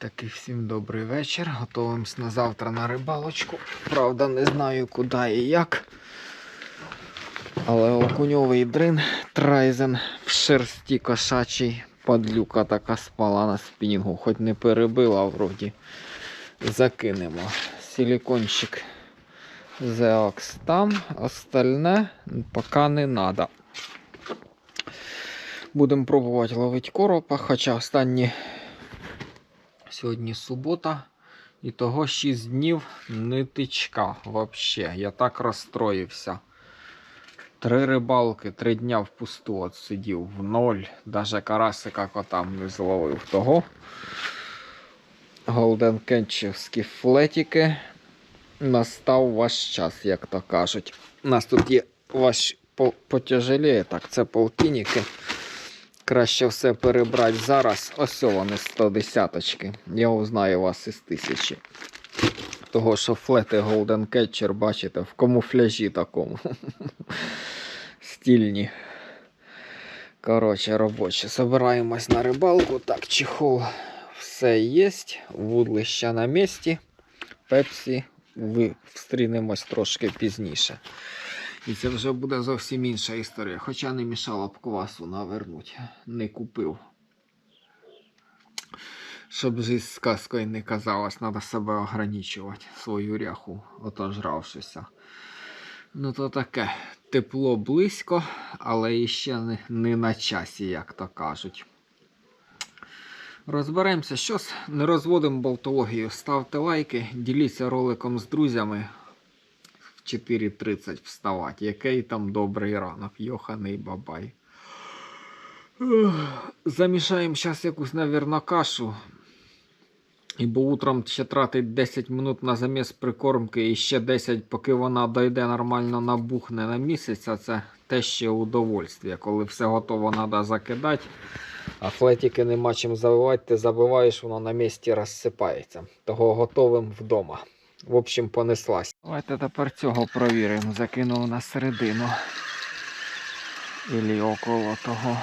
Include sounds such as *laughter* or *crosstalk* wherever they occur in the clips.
Такий всім добрий вечір. Готуємось на завтра на рибалочку. Правда, не знаю куди і як. Але окуньовий дрин Трайзен в шерсті кошачий. Падлюка така спала на спінінгу, хоч не перебила вроді. Закинемо. Силікончик Zeox там, остальне поки не треба. Будемо пробувати ловити коропа, хоча останні Сьогодні субота. І того 6 днів нитичка вообще. Я так розстроївся. Три рибалки, три дня впусту сидів в ноль. Даже карасика котам не зловив того. Голденкенчівські флетіки. Настав ваш час, як то кажуть. У нас тут є ваш по- потяжеліє, так, це полтинники. Краще все перебрати зараз. Ось вони 110-очки. Я узнаю вас із тисячі. Того, що флети Golden Catcher, бачите, в камуфляжі такому. *laughs* Стільні. Коротше, робочі. Собираємось на рибалку. Так, чехол все є. Вудлища на місці. Пепсі. Встрінемось трошки пізніше. І це вже буде зовсім інша історія. Хоча не мішало б квасу навернуть. Не купив. Щоб жизнь сказкою не казалась, треба себе ограничувати, свою ряху, отожравшися. Ну то таке. Тепло близько, але іще не, не на часі, як то кажуть. Розберемося, щось не розводимо болтологію. Ставте лайки, діліться роликом з друзями. В 4.30 вставати. Який там добрий ранок, йоханий бабай. Замішаємо зараз якусь, навірно, кашу. І бо утром ще тратить 10 минут на заміс прикормки і ще 10, поки вона дойде нормально набухне на місяць, а це те ще удовольствие. Коли все готово, треба закидати. А флетики нема чим забивати, ти забиваєш, воно на місці розсипається. Того готовим вдома. В общем, понеслась. Давайте тепер цього провіримо. Закинув на середину. Ілі около того.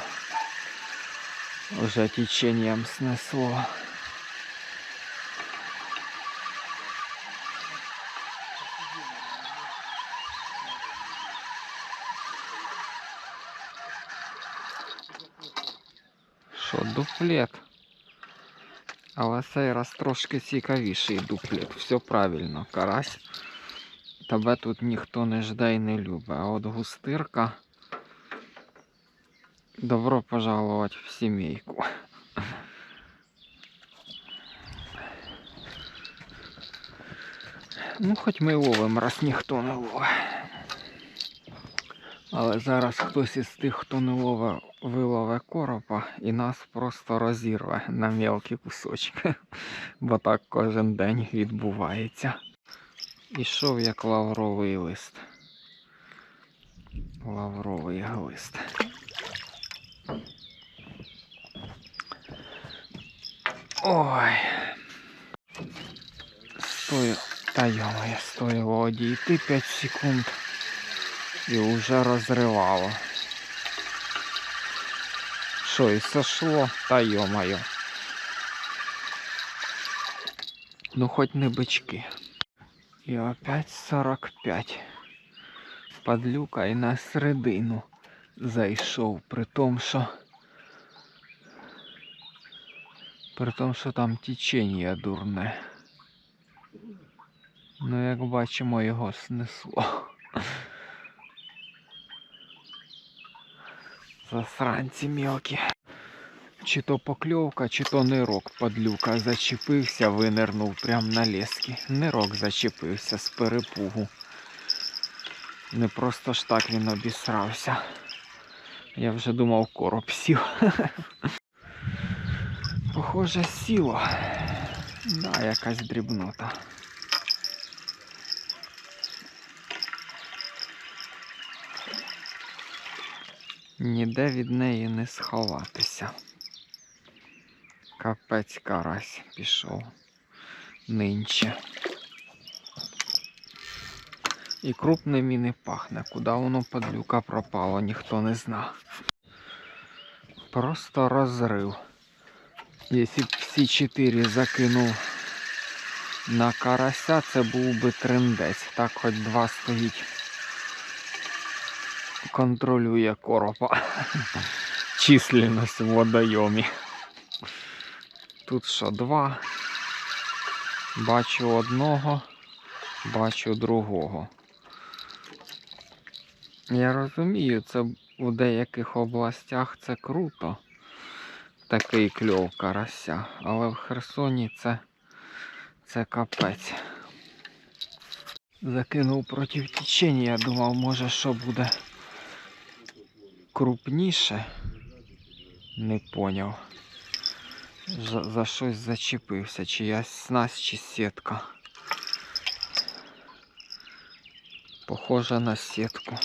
Вже теченням снесло. Що, дуплет? Але цей раз трошки цікавіший дуплет. Все правильно, карась. Тебе тут ніхто не жде і не любить. А от густирка. Добро пожаловать в сімейку. Ну, хоч ми ловимо, раз ніхто не ловить. Але зараз хтось із тих, хто не ловить, вилове коропа і нас просто розірве на мелкі кусочки. *laughs* Бо так кожен день відбувається. Ішов як лавровий лист. Лавровий глист. Ой. Стою. Та йомає, стоїло одійти 5 секунд. І вже розривало. Що, і сошло? Та йомаю. Ну хоч не бички. І опять 45. Падлюка і на середину зайшов, при тому, що. При тому, що там течення дурне. Ну, як бачимо, його снесло. Засранці мелкі. Чи то покльовка, чи то нирок падлюка зачепився, винирнув прямо на лески. Нирок зачепився з перепугу. Не просто ж так він обісрався. Я вже думав короб сів. *laughs* Похоже, сіло. Да, якась дрібнота. Ніде від неї не сховатися. Капець карась пішов нинче. І крупним і не пахне. Куди воно падлюка пропало, ніхто не зна. Просто розрив. Якщо б всі чотири закинув на карася, це був би трендець. Так хоч два стоїть. Контролює коропа. Численність в водойомі. Тут що, два. Бачу одного, бачу другого. Я розумію, це у деяких областях це круто. Такий кльов карася. Але в Херсоні це, це капець. Закинув проти течення, я думав, може що буде крупніше. Не поняв. За, за щось зачепився, чиясь снасть чи сітка. Похоже на сітку.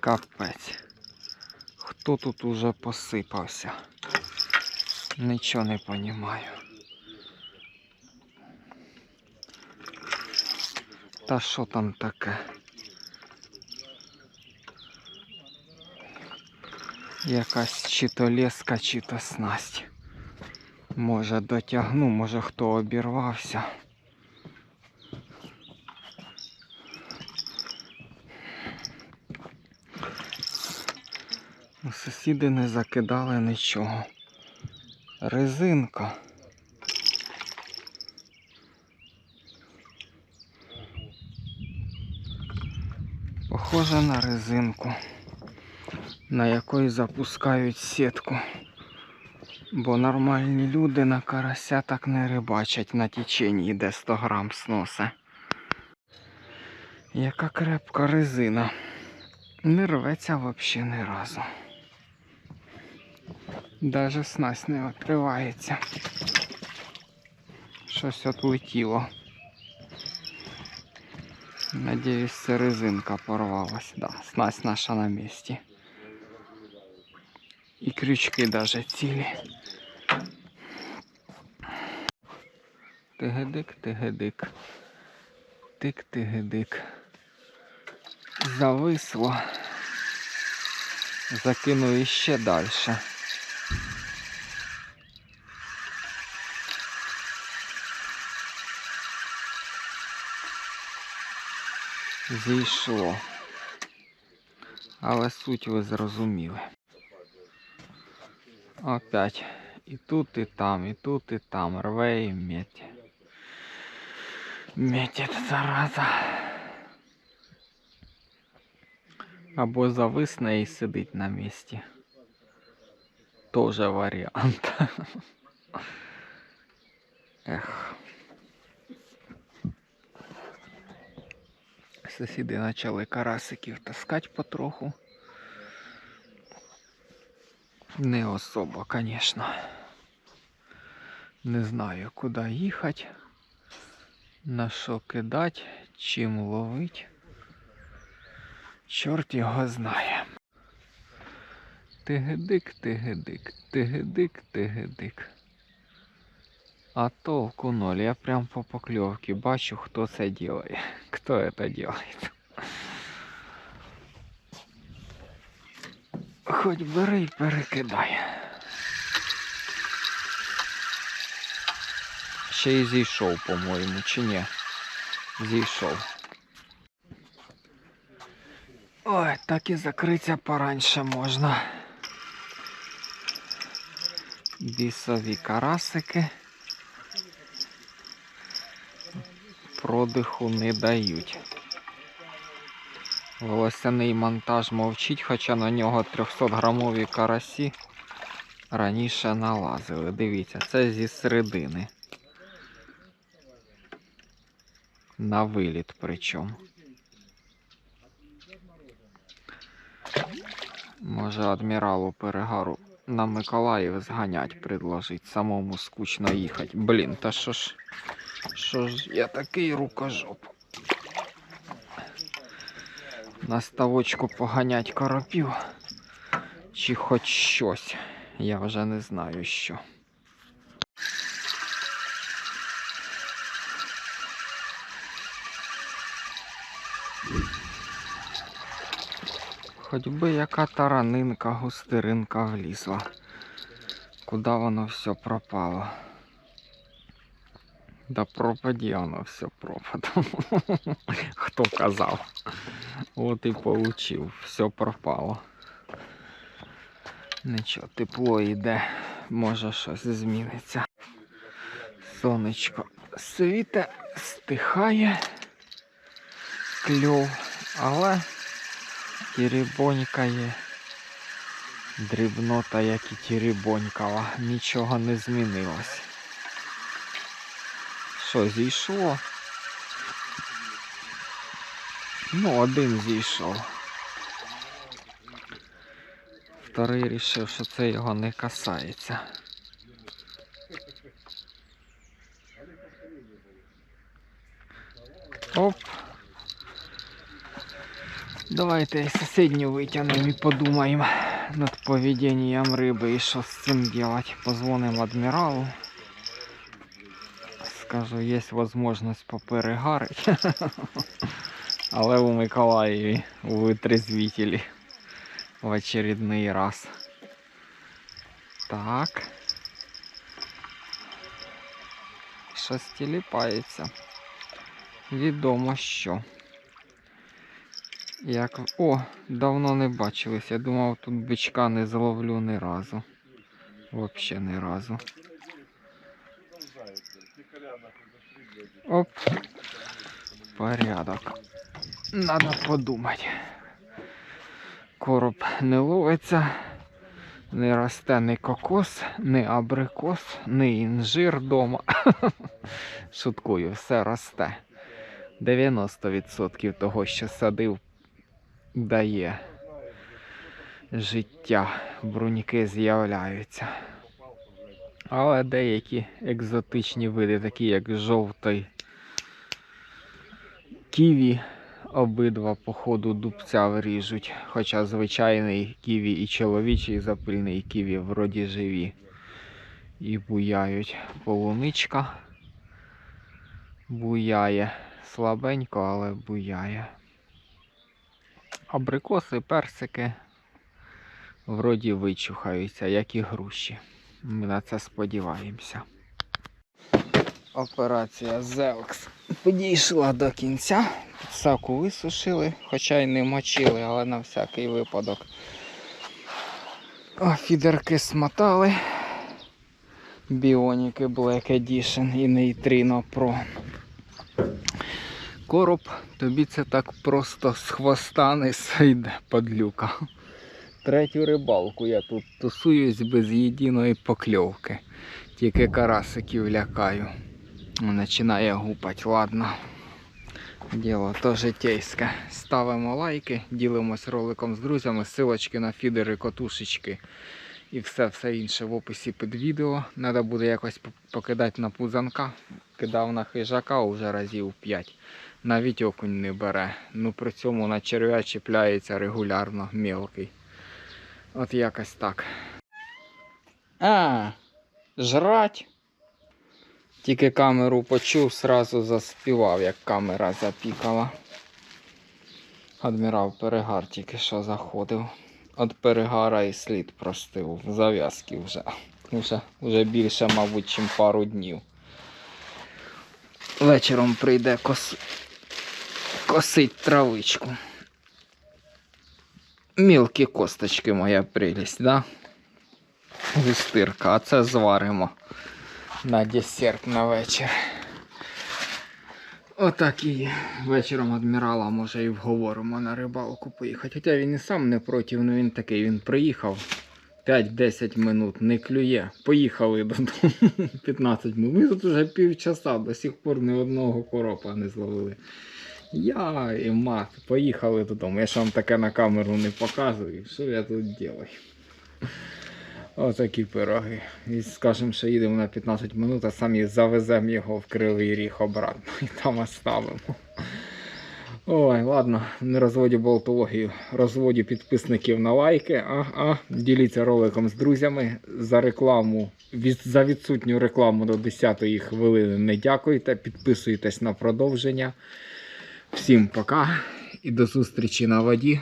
Капець. Хто тут уже посипався? Нічого не понімаю. Та що там таке? Якась чи то леска, чи то снасть. Може дотягну, може хто обірвався. Ну, Сусіди не закидали нічого. Резинка. Похоже на резинку, на якої запускають сітку. Бо нормальні люди на карася так не рибачать на теченні, де 100 грам сноса. Яка крепка резина. Не рветься взагалі ні разу. Даже снасть не відкривається. Щось отлетіло. Надіюсь, це резинка порвалась. Да, снасть наша на місці. І крючки даже цілі. Тигедик, тигедик. Тик-тигедик. Зависло. Закину іще далі. Зійшло. Але суть ви зрозуміли. Опять. І тут, і там, і тут, і там. Рве і меть. Метить зараза. Або зависне і сидить на місці. Тоже варіант. Ех. Сусіди почали карасиків таскати потроху. Не особо, конечно. Не знаю, куди їхати, на що кидати, чим ловить. Чорт його знає. Тигедик, тигедик, тигедик, тигедик. А толку ноль. Я прям по покльовці бачу, хто це делает. Хто это делает. Хоч бери і перекидай. Ще й зійшов, по-моєму, чи ні? Зійшов. Ой, так і закритися пораньше можна. Бісові карасики. Продиху не дають. Волосяний монтаж мовчить, хоча на нього 300 грамові карасі раніше налазили. Дивіться, це зі середини. На виліт причому. Може адміралу перегару на Миколаїв зганять, предложить. Самому скучно їхати. Блін, та що ж. Що ж я такий рукожоп. На ставочку поганять коропів. Чи хоч щось. Я вже не знаю що. Хоч би яка таранинка, густеринка влізла. куди воно все пропало? Да пропаді воно все пропадом. *laughs* Хто казав? От і получив, все пропало. Нічого, тепло йде, може щось зміниться. Сонечко світе, стихає кльов, але тірібонькає. Дрібнота, як і тірібонькала, нічого не змінилось. Що, зійшло? Ну, один зійшов. Вторий рішив, що це його не касається. Оп. Давайте сусідню витягнемо і подумаємо над поведением риби і що з цим делать. Позвонимо адміралу. Скажу, є можливість поперегарити. *laughs* Але у Миколаєві у витрезвителі в очередний раз. Так. Щось тіліпається. Відомо що. Як... О, давно не бачились. Я думав, тут бичка не зловлю ні разу. Вообще ні разу. Оп. Порядок. Надо подумати. Короб не ловиться, не росте ні кокос, ні абрикос, ні інжир дома. *laughs* Шуткую, все росте. 90% того, що садив, дає життя. Бруньки з'являються. Але деякі екзотичні види, такі як жовтий ківі, обидва по ходу дубця вріжуть. Хоча звичайний ківі і чоловічий запильний ківі вроді живі. І буяють. Полуничка буяє. Слабенько, але буяє. Абрикоси, персики вроді вичухаються, як і груші. Ми на це сподіваємося. Операція Зелкс підійшла до кінця. Підсаку висушили, хоча й не мочили, але на всякий випадок. О, фідерки смотали. Біоніки Black Edition і Neutrino Pro. Короб, тобі це так просто з хвоста не сойде, падлюка. Третю рибалку я тут тусуюсь без єдиної покльовки. Тільки карасиків лякаю. Починає гупать, ладно. Діло то житейське. Ставимо лайки, ділимось роликом з друзями, силочки на фідери, котушечки і все все інше в описі під відео. Треба буде якось покидати на пузанка. Кидав на хижака вже разів 5. Навіть окунь не бере. Ну при цьому на черв'я чіпляється регулярно мілкий. От якось так. А, жрать. Тільки камеру почув, сразу заспівав, як камера запікала. Адмірал перегар тільки що заходив. От перегара і слід простив. Зав'язки вже. Вже, вже більше, мабуть, ніж пару днів. Вечором прийде кос... косить травичку. Мілкі косточки, моя прелість, да? Густирка, а це зваримо на десерт на вечір. Отак і вечором адмірала може і вговоримо на рибалку поїхати. Хоча він і сам не проти, ну він такий, він приїхав 5-10 минут, не клює. Поїхали додому *laughs* 15 минут. Ми тут вже півчаса, до сих пор ні одного коропа не зловили. Я і мат, поїхали додому. Я ж вам таке на камеру не показую. Що я тут роблю? Отакі пироги. І скажемо, що їдемо на 15 минут, а самі завеземо його в кривий ріг обратно і там оставимо. Ой, ладно, не розводю болтологію, розводю підписників на лайки. А, а, діліться роликом з друзями. За рекламу, за відсутню рекламу до 10 хвилини не дякуйте. Підписуйтесь на продовження. Всім пока і до зустрічі на воді.